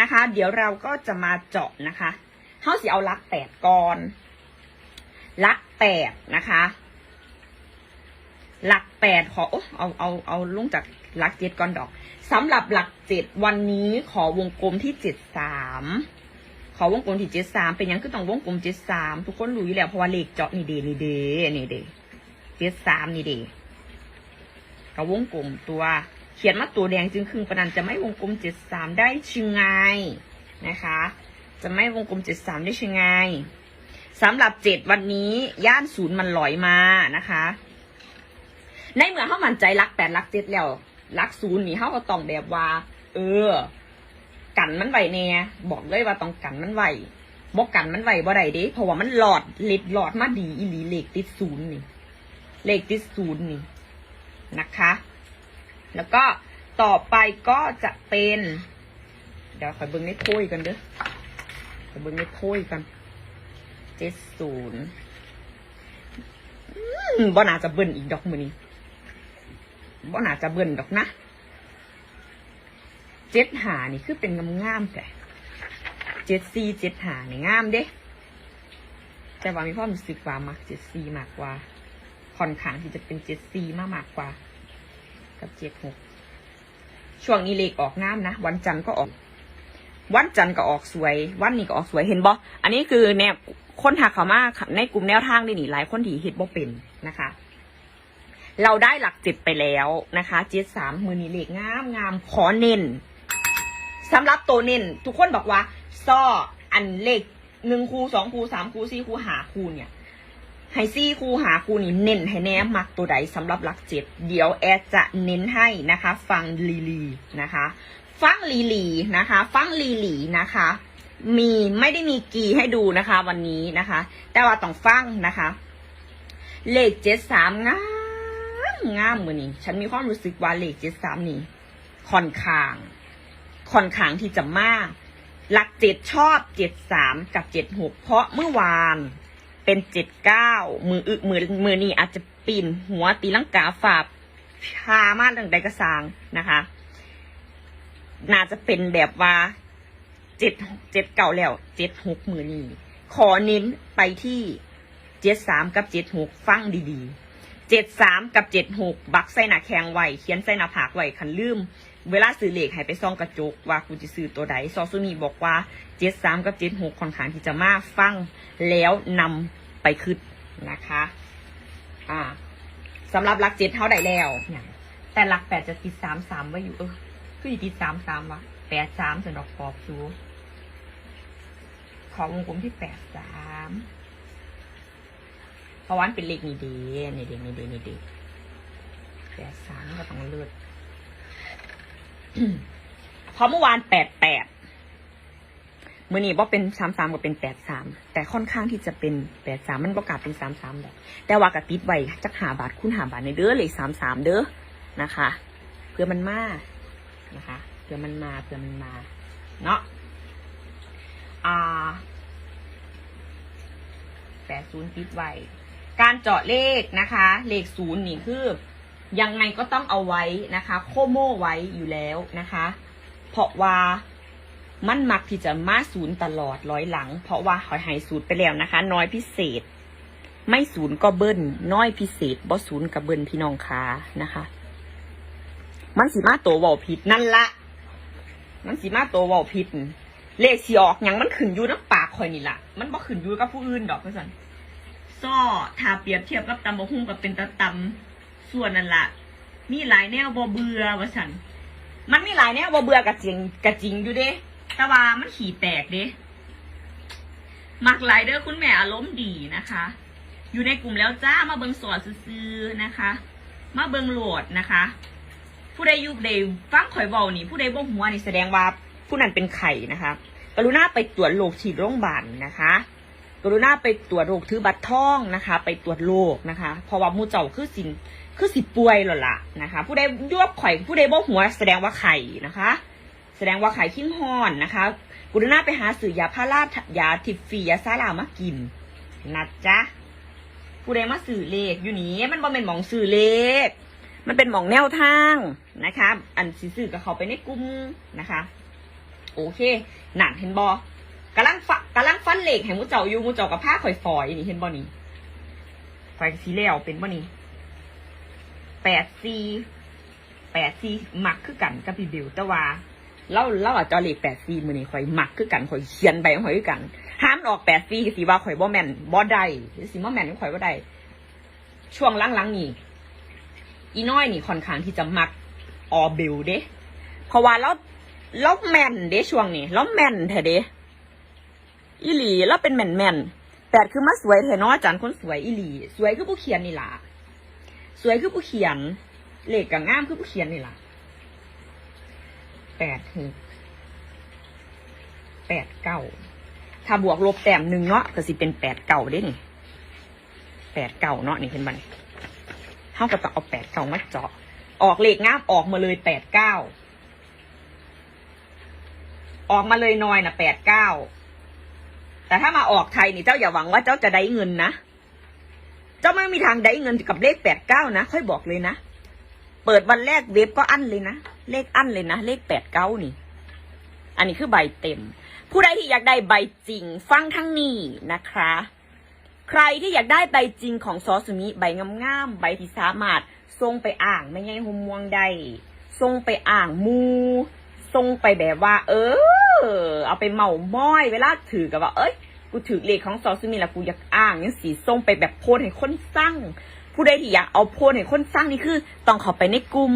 นะคะ เดี๋ยวเราก็จะมาเจาะนะคะเขาสิเอาลักแปดก่อนลักแปดนะคะหลักแปดขอโอ้เอาเอาเอาลงจากหลักเจ็ดก่อนดอกสำหรับหลักเจ็ดวันนี้ขอวงกลมที่เจ็ดสามขอวงกลมที่เจ็ดสามเป็นยังคือต้องวงกลมเจ็ดสามทุกคนรู้อยู่แล้วเพราะว่าเลขเจาะนี่เดนี่เดนี่เดเจ็ดสามนี่เดกับวงกลมตัว ขียนมาตัวแดงจึงครึ่งประนันจะไม่วงกลมเจ็ดสามได้ชิงไงนะคะ จะไม่วงกลมเจ็ดสามได้ชิงไงสำหรับเจ็ดวันนี้ย่านศูนย์มันลอยมานะคะ ในเมื่อเข้ามั่นใจรักแปดรักเจ็ดแล้วรักศูนย์นี่เข้าก็ต้องแบบว่า เออ กันมันไหวแน่บอกเลยว่าต้องกันมันไหวบอกกันมันไหวบ่ได้เด้เพราะว่ามันหลอดเล็ดหลอดมาดีอีหลีเลขติดศูนย์นี่เหลขติดศูนย์นี่นะคะ แล้วก็ต่อไปก็จะเป็น เดี๋ยวขอเบิ้งในโพยกันเด้อขอเบิ้งในโพยกันเจ็ดศูนย์บ่น่าจะเบิ้ลอีกดอกมือนี้บ่น่าจะเบิ้ลดอกนะเจ็ดหานี่คือเป็นงามงามๆแต่เจ็ดซีเจ็ดหานี่งามเด้แต่ว่ามีความรู้สึกว่ามักเจ็ดซีมากกว่าค่อนข้างที่จะเป็นเจ็ดซีมากมากกว่า กับเจ็ดหกช่วงนี้เลขออกงามนะ วันจันทร์ก็ออก วันจันทร์ก็ออกสวย วันนี้ก็ออกสวยเห็นบ่อันนี้คือแนวคนหักเขามาในกลุ่มแนวทางนี่นี่หลายคนที่เฮ็ดบ่เป็นนะคะ เราได้หลักเจ็ดไปแล้วนะคะ เจ็ดสามมือนี้เลขงามงามขอเน้นสำหรับตัวเน้นทุกคนบอกว่า ซ่ออันเลขหนึ่งคูสองคูสามคูสี่คูหาคูเนี่ย ให้ซี่คูหาคูนี่เน้นให้แนมมักตัวใดสำหรับหลักเจ็ดเดี๋ยวแอดจะเน้นให้นะคะ ฟังลีลีนะคะ ฟังลีลีนะคะ ฟังลีลีนะคะ มีไม่ได้มีกีให้ดูนะคะ วันนี้นะคะ แต่ว่าต้องฟังนะคะ เลขเจ็ดสามงามงามมือนี้ฉันมีความรู้สึกว่าเลขเจ็ดสามนี่ค่อนข้างค่อนข้างที่จะมาก หลักเจ็ดชอบเจ็ดสามกับเจ็ดหกเพราะเมื่อวาน เป็นเจ็ดเก้ามืออึมือมือนี้อาจจะปีนหัวตีลังกาฝาบพามาเรื่องใดกระสางนะคะ น่าจะเป็นแบบว่าเจ็ดเจ็ดเก่าแล้วเจ็ดหกมือนี้ขอเน้นไปที่เจ็ดสามกับเจ็ดหกฟังดีๆเจ็ดสามกับเจ็ดหกบักใส่หน้าแข็งไว้เขียนใส่หน้าผากไว้คันลืมเวลาซื้อเลขให้ไปซ่องกระจกว่ากูจะซื้อตัวใดซอซูมีบอกว่าเจ็ดสามกับเจ็ดหกค่อนข้างที่จะมากฟังแล้วนำ ไปคืดนะคะอ่าสำหรับหลักเจ็ดเท่าใดแล้วเนี่ยแต่หลักแปดจะติดสามสามไว้อยู่เออคือติดสามสามวะแปดสามสนดอกปอบซูขอวงกลมที่แปดสามเพราะวันเป็นเลขนี่ดีนี่ดีนี่ดีนี่ดีแปดสามก็ต้องเลือดเพราะเมื่อวานแปดแปด มื่อนี้บ่เป็นสามสามก็เป็นแปดสามแต่ค่อนข้างที่จะเป็นแปดสามมันประกาศเป็นสามสามแบบแต่ว่ากระติดไว้จักหาบาทคุณหาบาทในเด้อเลยสามสามเด้อนะคะ เพื่อมันมานะคะเพื่อมันมาเพื่อมันมาเนาะอ่าแปดศูนย์ติดไว้การเจาะเลขนะคะ เลขศูนย์นี่คือยังไงก็ต้องเอาไว้นะคะ โคโม่ไว้อยู่แล้วนะคะ เพราะว่า มันมักที่จะมาศูนย์ตลอดร้อยหลัง เพราะว่าหอยหายศูนย์ไปแล้วนะคะ น้อยพิเศษ ไม่ศูนย์ก็เบิ้ลน้อยพิเศษบ่ศูนย์กับเบิ้ลพี่น้องค้านะคะ มันสีมาตัวเวาผิดนั่นละมันสีมาตัวเวาผิดเลขสีออกอย่างมันขึ้นอยู่น้ำปากคอยนี่ละมันบ่ขึ้นอยู่กับผู้อื่นดอกเพื่อนซ้อถ้าเปรียบเทียบกับตำบะหุ่งกับเป็นตะตำส่วนนั่นละมีหลายแนวบ่เบื่อว่าสันมันมีหลายแนวบ่เบื่อกับจริงกับจริงอยู่เด้ แต่ว่ามันขี่แตกเด้มักหลเด้อคุณแม่อารมณ์ดีนะคะ อยู่ในกลุ่มแล้วจ้ามาเบิงสอนซื้อนะคะ มาเบิงโหลดนะคะ ผู้ใดยุบใดฟังข่อยเบานี่ ผู้ใดบ่หัวนี่แสดงว่าผู้นั้นเป็นไข่นะคะกรุณาไปตรวจโรคฉีดโรงพยาบาลนะคะกรุณาไปตรวจโรคถือบัตรท่องนะคะ ไปตรวจโรคนะคะ เพราะว่ามูเจ้าคือสินคือสิป่วยหรอล่ะนะคะ ผู้ใดยวบข่อยผู้ใดบ่หัวแสดงว่าไข่นะคะ แสดงว่าไข่ขิ้งห่อนนะคะกุณน่าไปหาซื้อยาพาราดยาทิฟฟียาซาลามากินนะจ๊ะผู้ใดมาสื่อเลขอยู่นี้มันบ่เป็นหมองสื่อเลข มันเป็นหมองแนวทางนะคะ อันสื่อกับเขาไปในกลุ่มนะคะ โอเคนั่นเห็นบอกำลังฟะกำลังฟันเหล็กให้หมูเจ้าอยู่มูเจ้ากับผ้าข่อยฝอยนี่เห็นบอนี่ไฟสีแล้วเป็นบอนี่แปดซีแปดซีมักคือกันกับพี่บิวแต่ว่า เราเราอาจจะเลขแปดซีมือนี่ข่อยมักคือกันข่อยเขียนไปข่อยคือกันห้ามออกแปดซีสิว่าข่อยบ่แม่นบ่ได้สิบ่แม่นข่อยบ่ได้ช่วงหลังๆนี่อีน้อยนี่ค่อนข้างที่จะมักออเบลเด้เพราะว่าเราเราแม่นเด้ช่วงนี้เราแม่นแท้เด้อีหลีเราเป็นแม่นแม่นแปดคือมาสวยแท้เนาะอาจารย์คนสวยอีหลี สวยคือผู้เขียนนี่ล่ะสวยคือผู้เขียนเลขกับงามคือผู้เขียนนี่ล่ะ แปดหกแปดเก้าถ้าบวกลบแต้มหนึ่งเนาะก็สิเป็นแปดเก้าเด้นี่แปดเก้าเนาะนี่เห็นบันเท่ากับต้องเอาแปดเก้ามาเจาะ ออกเลขงามออกมาเลยแปดเก้าออกมาเลยน้อยนะแปดเก้าแต่ถ้ามาออกไทยนี่เจ้าอย่าหวังว่าเจ้าจะได้เงินนะ เจ้าไม่มีทางได้เงินกับเลขแปดเก้านะ ค่อยบอกเลยนะ ปิดวันแรกเว็บก็อั้นเลยนะ เลขอั้นเลยนะ เลขแปดเก้านี่ อันนี้คือใบเต็ม ผู้ใดที่อยากได้ใบจริง ฟังทั้งนี้นะคะ ใครที่อยากได้ใบจริงของซอสุมิใบงามๆใบที่สามารถส่งไปอ่างไม่ไงหมม่วงได้ส่งไปอ่างมูส่งไปแบบว่า เออ เอาไปเมาม้อย เวลาถือกับว่า เอ้ยกูถือเลขของซอสุมิแล้วกูอยากอ่างยังสีส่งไปแบบโพสให้คนสร้าง ผู้ใดที่อยากเอาโพสให้คนสร้างนี่คือ ต้องเข้าไปในกลุ่ม